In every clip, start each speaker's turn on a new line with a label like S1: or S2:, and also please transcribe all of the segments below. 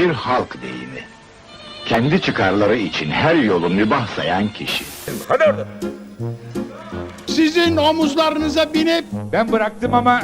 S1: Bir halk deyimi. Kendi çıkarları için her yolu mübah sayan kişi.
S2: Sizin omuzlarınıza binip
S3: Ben bıraktım ama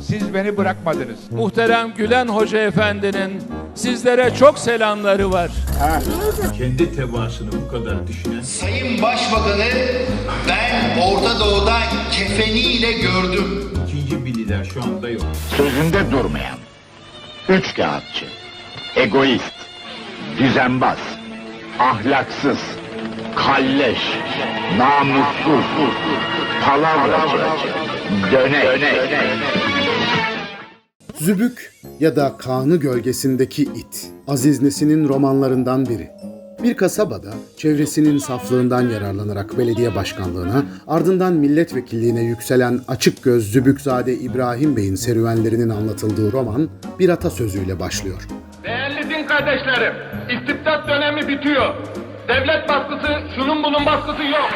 S3: siz beni bırakmadınız.
S4: Muhterem Gülen Hoca Efendi'nin sizlere çok selamları var.
S5: kendi tebaasını bu kadar düşünen
S6: Sayın Başbakanı ben Orta Doğu'da kefeniyle gördüm.
S5: ikinci bir lider şu anda yok.
S1: Sözünde durmayan, üç kağıtçı, egoist, düzenbaz, ahlaksız, kalleş, namussuz, palavracı, dönek,
S7: Zübük ya da Kaan'ı gölgesindeki it, Aziz Nesin'in romanlarından biri. Bir kasabada çevresinin saflığından yararlanarak belediye başkanlığına, ardından milletvekilliğine yükselen açık göz Zübükzade İbrahim Bey'in serüvenlerinin anlatıldığı roman bir atasözüyle başlıyor.
S8: Değerli din kardeşlerim, istibdat dönemi bitiyor. Devlet baskısı, şunun bunun baskısı yok.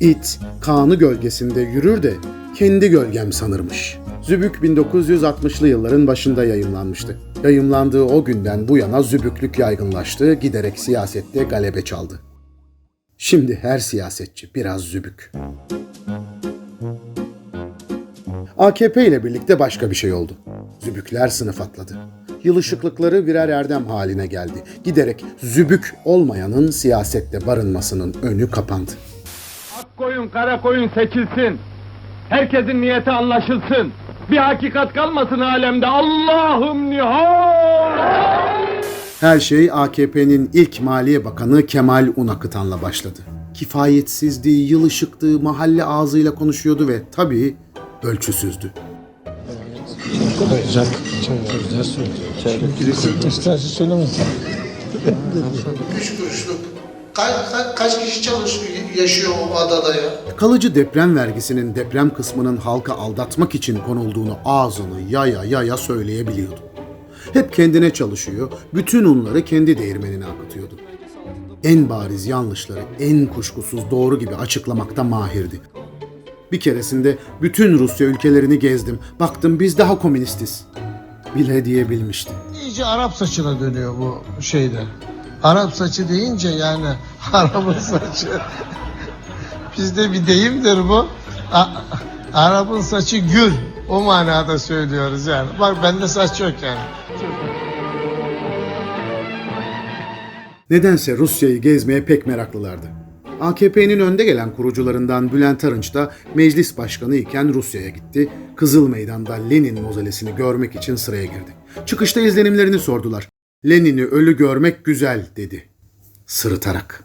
S7: İt, Kaan'ı gölgesinde yürür de kendi gölgem sanırmış. Zübük 1960'lı yılların başında yayımlanmıştı. Yayımlandığı o günden bu yana zübüklük yaygınlaştı, giderek siyasette galebe çaldı. Şimdi her siyasetçi biraz zübük. AKP ile birlikte başka bir şey oldu. Zübükler sınıf atladı. Yılışıklıkları birer erdem haline geldi. Giderek zübük olmayanın siyasette barınmasının önü kapandı.
S8: Ak koyun, kara koyun seçilsin. Herkesin niyeti anlaşılsın. Bir hakikat kalmasın alemde. Allah'ım nihal!
S7: Her şey AKP'nin ilk Maliye Bakanı Kemal Unakıtan'la başladı. Kifayetsizdi, yılışıktı, mahalle ağzıyla konuşuyordu ve tabii ölçüsüzdü.
S9: Üç kuruşluk. Kaç, kişi çalışıyor, yaşıyor o adada ya?
S7: Kalıcı deprem vergisinin deprem kısmının halka aldatmak için konulduğunu ağzını yaya yaya söyleyebiliyordu. Hep kendine çalışıyor, bütün unları kendi değirmenine akıtıyordu. En bariz yanlışları en kuşkusuz doğru gibi açıklamakta mahirdi. Bir keresinde bütün Rusya ülkelerini gezdim. Baktım biz daha komünistiz. Bile diyebilmişti.
S9: İyice Arap saçına dönüyor bu şeyde. Arap saçı deyince yani Arap'ın saçı. Bizde bir deyimdir bu. A- Arap'ın saçı gül. O manada söylüyoruz yani. Bak bende saç yok yani.
S7: Nedense Rusya'yı gezmeye pek meraklılardı. AKP'nin önde gelen kurucularından Bülent Arınç da meclis başkanı iken Rusya'ya gitti. Kızıl Meydan'da Lenin mozolesini görmek için sıraya girdi. Çıkışta izlenimlerini sordular. Lenin'i ölü görmek güzel dedi. Sırıtarak.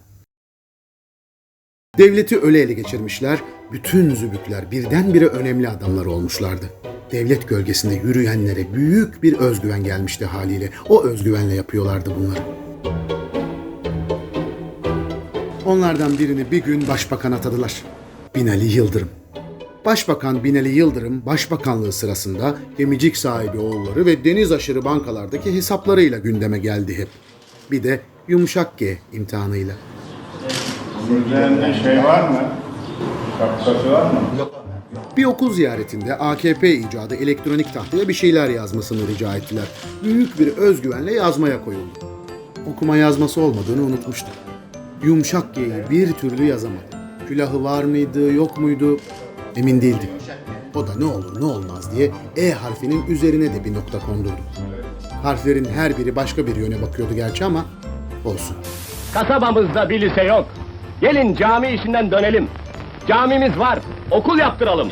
S7: Devleti öyle ele geçirmişler, bütün zübükler birdenbire önemli adamlar olmuşlardı. Devlet gölgesinde yürüyenlere büyük bir özgüven gelmişti haliyle. O özgüvenle yapıyorlardı bunları. Onlardan birini bir gün başbakan atadılar. Binali Yıldırım. Başbakan Binali Yıldırım başbakanlığı sırasında gemicik sahibi oğulları ve deniz aşırı bankalardaki hesaplarıyla gündeme geldi hep. Bir de yumuşak G imtihanıyla.
S10: Üzerinde şey var mı? Şapkası var mı?
S7: Bir okul ziyaretinde AKP icadı elektronik tahtaya bir şeyler yazmasını rica ettiler. Büyük bir özgüvenle yazmaya koyuldu. Okuma yazması olmadığını unutmuştu. Yumuşak G'yi bir türlü yazamadı. Külahı var mıydı, yok muydu emin değildi. O da ne olur ne olmaz diye E harfinin üzerine de bir nokta kondurdu. Harflerin her biri başka bir yöne bakıyordu gerçi ama olsun.
S8: Kasabamızda bir lise yok. Gelin cami işinden dönelim. Camimiz var. Okul yaptıralım.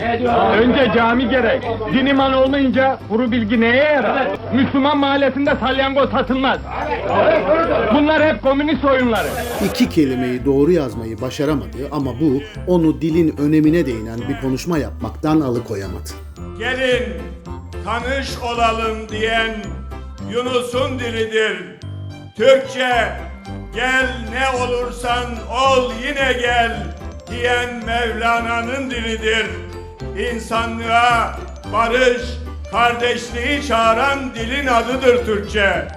S8: Önce cami gerek. Din iman olmayınca kuru bilgi neye yarar? Müslüman mahallesinde salyangoz satılmaz. Bunlar hep komünist oyunları.
S7: İki kelimeyi doğru yazmayı başaramadı ama bu onu dilin önemine değinen bir konuşma yapmaktan alıkoyamadı.
S10: Gelin tanış olalım diyen Yunus'un dilidir. Türkçe gel ne olursan ol yine gel diyen Mevlana'nın dilidir. İnsanlığa barış, kardeşliği çağıran dilin adıdır Türkçe.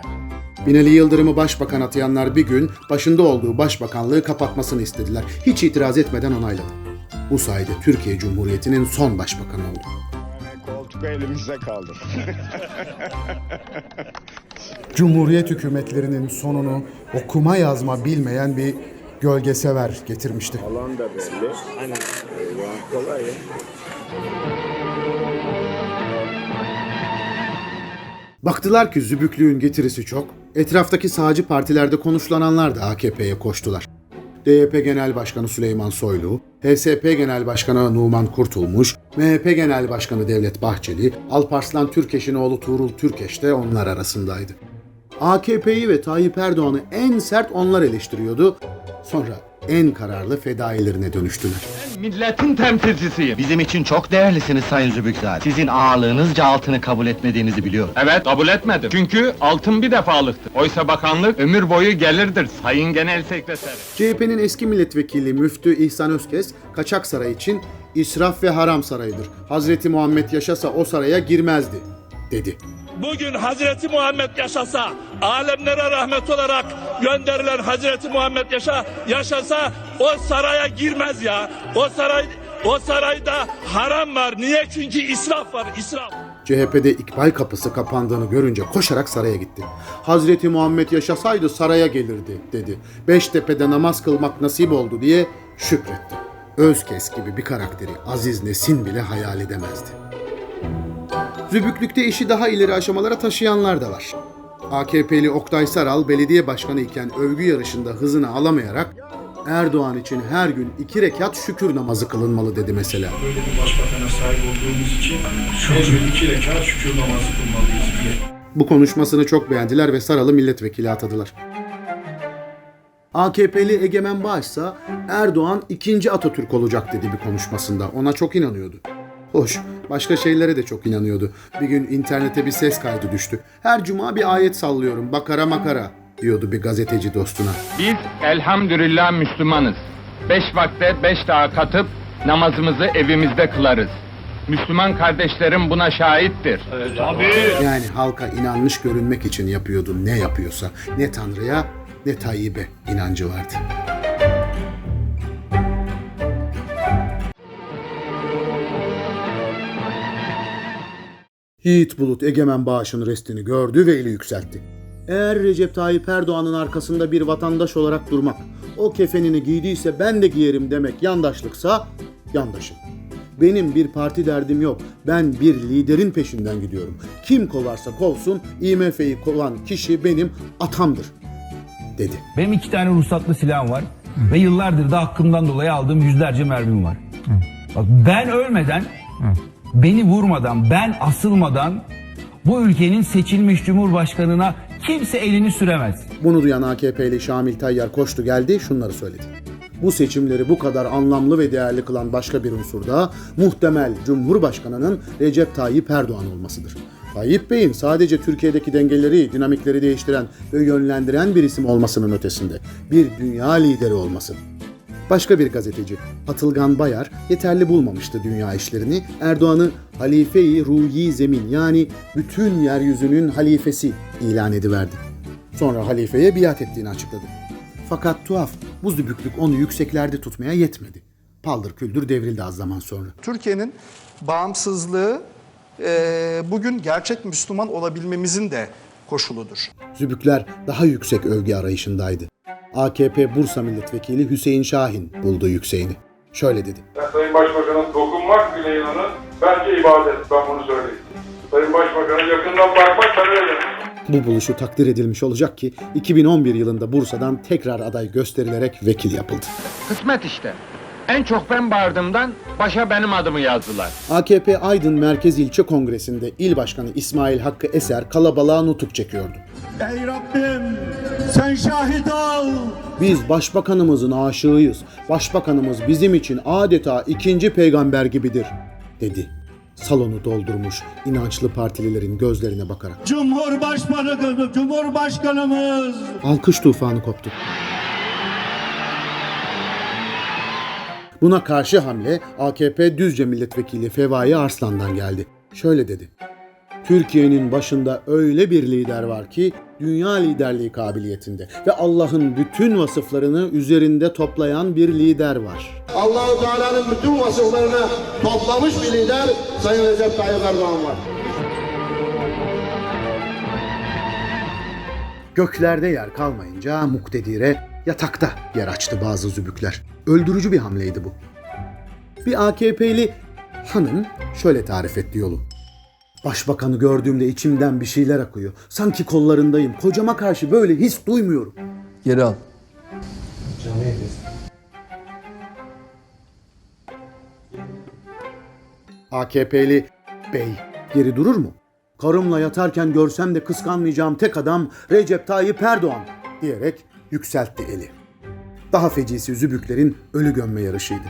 S7: Binali Yıldırım'ı başbakan atayanlar bir gün başında olduğu başbakanlığı kapatmasını istediler. Hiç itiraz etmeden onayladı. Bu sayede Türkiye Cumhuriyeti'nin son başbakanı oldu.
S10: Koltuk elimizde kaldı.
S7: Cumhuriyet hükümetlerinin sonunu okuma yazma bilmeyen bir gölgesever getirmişti.
S10: Alan da belli. Aynen. Kolay ya.
S7: Baktılar ki zübüklüğün getirisi çok, etraftaki sağcı partilerde konuşlananlar da AKP'ye koştular. DYP Genel Başkanı Süleyman Soylu, HSP Genel Başkanı Numan Kurtulmuş, MHP Genel Başkanı Devlet Bahçeli, Alparslan Türkeş'in oğlu Tuğrul Türkeş de onlar arasındaydı. AKP'yi ve Tayyip Erdoğan'ı en sert onlar eleştiriyordu. Sonra en kararlı fedailerine dönüştüler.
S8: Milletin temsilcisiyim.
S6: Bizim için çok değerlisiniz Sayın Zübükzade. Sizin ağırlığınızca altını kabul etmediğinizi biliyorum.
S8: Evet kabul etmedim. Çünkü altın bir defalıktır. Oysa bakanlık ömür boyu gelirdir Sayın Genel Sekreter.
S7: CHP'nin eski milletvekili Müftü İhsan Özkes, Kaçak Saray için israf ve haram sarayıdır. Hazreti Muhammed yaşasa o saraya girmezdi, dedi.
S11: Bugün Hazreti Muhammed yaşasa, alemlere rahmet olarak gönderilen Hazreti Muhammed yaşa yaşasa o saraya girmez ya. O saray o sarayda haram var. Niye? Çünkü israf var. israf.
S7: CHP'de ikbal kapısı kapandığını görünce koşarak saraya gitti. Hazreti Muhammed yaşasaydı saraya gelirdi, dedi. Beştepe'de namaz kılmak nasip oldu diye şükretti. Özkes gibi bir karakteri Aziz Nesin bile hayal edemezdi. Zübüklükte işi daha ileri aşamalara taşıyanlar da var. AKP'li Oktay Saral belediye başkanı iken övgü yarışında hızını alamayarak Erdoğan için her gün iki rekat şükür namazı kılınmalı dedi mesela.
S11: Böyle bir başbakana sahip olduğumuz için her gün iki rekat şükür namazı kılmalıyız diye.
S7: Bu konuşmasını çok beğendiler ve Saral'ı milletvekili atadılar. AKP'li Egemen Bağış ise Erdoğan ikinci Atatürk olacak dedi bir konuşmasında. Ona çok inanıyordu. Hoş, başka şeylere de çok inanıyordu. Bir gün internete bir ses kaydı düştü. Her cuma bir ayet sallıyorum, bakara makara diyordu bir gazeteci dostuna.
S8: Biz elhamdülillah Müslümanız. Beş vakte beş daha katıp namazımızı evimizde kılarız. Müslüman kardeşlerim buna şahittir.
S7: Yani halka inanmış görünmek için yapıyordu ne yapıyorsa. Ne Tanrı'ya ne Tayyip'e inancı vardı. Yiğit Bulut Egemen Bağış'ın restini gördü ve eli yükseltti. Eğer Recep Tayyip Erdoğan'ın arkasında bir vatandaş olarak durmak, o kefenini giydiyse ben de giyerim demek yandaşlıksa yandaşım. Benim bir parti derdim yok. Ben bir liderin peşinden gidiyorum. Kim kovarsa kovsun, IMF'yi kovan kişi benim atamdır, dedi.
S12: Benim iki tane ruhsatlı silahım var. Ve yıllardır da hakkımdan dolayı aldığım yüzlerce mermim var. Bak ben ölmeden, beni vurmadan, ben asılmadan bu ülkenin seçilmiş cumhurbaşkanına kimse elini süremez.
S7: Bunu duyan AKP'li Şamil Tayyar koştu geldi şunları söyledi. Bu seçimleri bu kadar anlamlı ve değerli kılan başka bir unsur da muhtemel Cumhurbaşkanı'nın Recep Tayyip Erdoğan olmasıdır. Tayyip Bey'in sadece Türkiye'deki dengeleri, dinamikleri değiştiren ve yönlendiren bir isim olmasının ötesinde bir dünya lideri olması. Başka bir gazeteci Atılgan Bayar yeterli bulmamıştı dünya işlerini. Erdoğan'ı halife-i ruhi zemin yani bütün yeryüzünün halifesi ilan ediverdi. Sonra halifeye biat ettiğini açıkladı. Fakat tuhaf bu zübüklük onu yükseklerde tutmaya yetmedi. Paldır küldür devrildi az zaman sonra.
S13: Türkiye'nin bağımsızlığı eee, bugün gerçek Müslüman olabilmemizin de koşuludur.
S7: Zübükler daha yüksek övgü arayışındaydı. AKP Bursa Milletvekili Hüseyin Şahin buldu yükseğini. Şöyle dedi.
S11: Sayın Başbakan'ın dokunmak bile inanın bence ibadet. Ben bunu söyleyeyim. Sayın Başbakan'a yakından bakmak ben öyle.
S7: Bu buluşu takdir edilmiş olacak ki 2011 yılında Bursa'dan tekrar aday gösterilerek vekil yapıldı.
S8: Kısmet işte. En çok ben bağırdığımdan başa benim adımı yazdılar.
S7: AKP Aydın Merkez İlçe Kongresi'nde İl Başkanı İsmail Hakkı Eser kalabalığa nutuk çekiyordu.
S11: Ey Rabbim sen şahit ol.
S7: Biz başbakanımızın aşığıyız. Başbakanımız bizim için adeta ikinci peygamber gibidir, dedi. Salonu doldurmuş inançlı partililerin gözlerine bakarak.
S11: Cumhurbaşkanı, Cumhurbaşkanımız.
S7: Alkış tufanı koptu. Buna karşı hamle AKP Düzce Milletvekili Fevai Arslan'dan geldi. Şöyle dedi. Türkiye'nin başında öyle bir lider var ki dünya liderliği kabiliyetinde ve Allah'ın bütün vasıflarını üzerinde toplayan bir lider var.
S2: Allahu Teala'nın bütün vasıflarını toplamış bir lider Sayın Recep Tayyip Erdoğan var.
S7: Göklerde yer kalmayınca muktedire yatakta yer açtı bazı zübükler. Öldürücü bir hamleydi bu. Bir AKP'li hanım şöyle tarif etti yolu. Başbakanı gördüğümde içimden bir şeyler akıyor. Sanki kollarındayım. Kocama karşı böyle his duymuyorum.
S12: Geri al.
S7: AKP'li bey geri durur mu? Karımla yatarken görsem de kıskanmayacağım tek adam Recep Tayyip Erdoğan diyerek yükseltti eli. Daha fecisi zübüklerin ölü gömme yarışıydı.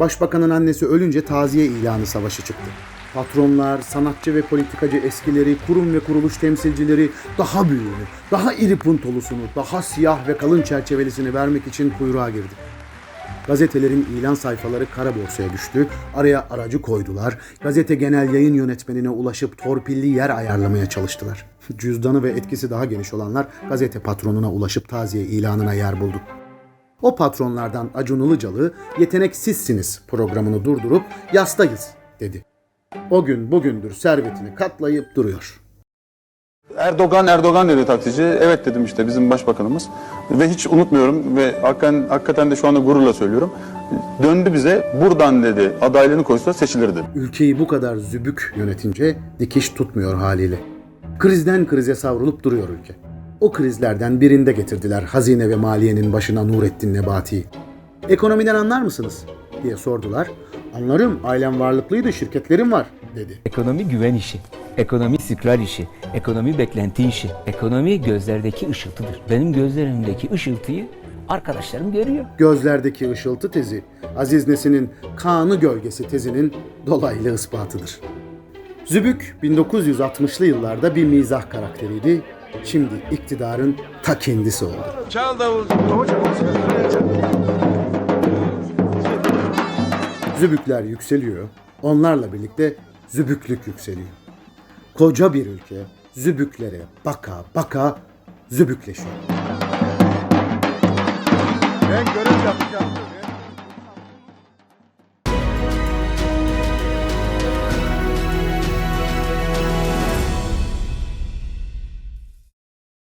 S7: Başbakanın annesi ölünce taziye ilanı savaşı çıktı. Patronlar, sanatçı ve politikacı eskileri, kurum ve kuruluş temsilcileri daha büyüğünü, daha iri puntolusunu, daha siyah ve kalın çerçevelisini vermek için kuyruğa girdi. Gazetelerin ilan sayfaları kara borsaya düştü. Araya aracı koydular. Gazete genel yayın yönetmenine ulaşıp torpilli yer ayarlamaya çalıştılar. Cüzdanı ve etkisi daha geniş olanlar gazete patronuna ulaşıp taziye ilanına yer buldu. O patronlardan Acun Ilıcalı yetenek sizsiniz programını durdurup yastayız dedi. O gün bugündür servetini katlayıp duruyor.
S10: Erdoğan Erdoğan dedi taksici. Evet dedim işte bizim başbakanımız. Ve hiç unutmuyorum ve hakikaten, hakikaten de şu anda gururla söylüyorum. Döndü bize buradan dedi adaylığını koysa seçilir dedi.
S7: Ülkeyi bu kadar zübük yönetince dikiş tutmuyor haliyle. Krizden krize savrulup duruyor ülke. O krizlerden birinde getirdiler Hazine ve Maliye'nin başına Nurettin Nebati'yi. Ekonomiden anlar mısınız? diye sordular. Anlarım, ailem varlıklıydı, şirketlerim var dedi.
S12: Ekonomi güven işi. Ekonomi istikrar işi. Ekonomi beklenti işi. Ekonomi gözlerdeki ışıltıdır. Benim gözlerimdeki ışıltıyı arkadaşlarım görüyor.
S7: Gözlerdeki ışıltı tezi, Aziz Nesin'in Kaan'ı gölgesi tezinin dolaylı ispatıdır. Zübük 1960'lı yıllarda bir mizah karakteriydi. Şimdi iktidarın ta kendisi oldu. Zübükler yükseliyor. Onlarla birlikte zübüklük yükseliyor. Koca bir ülke zübüklere baka baka zübükleşiyor.
S10: Ben görev yapacağım.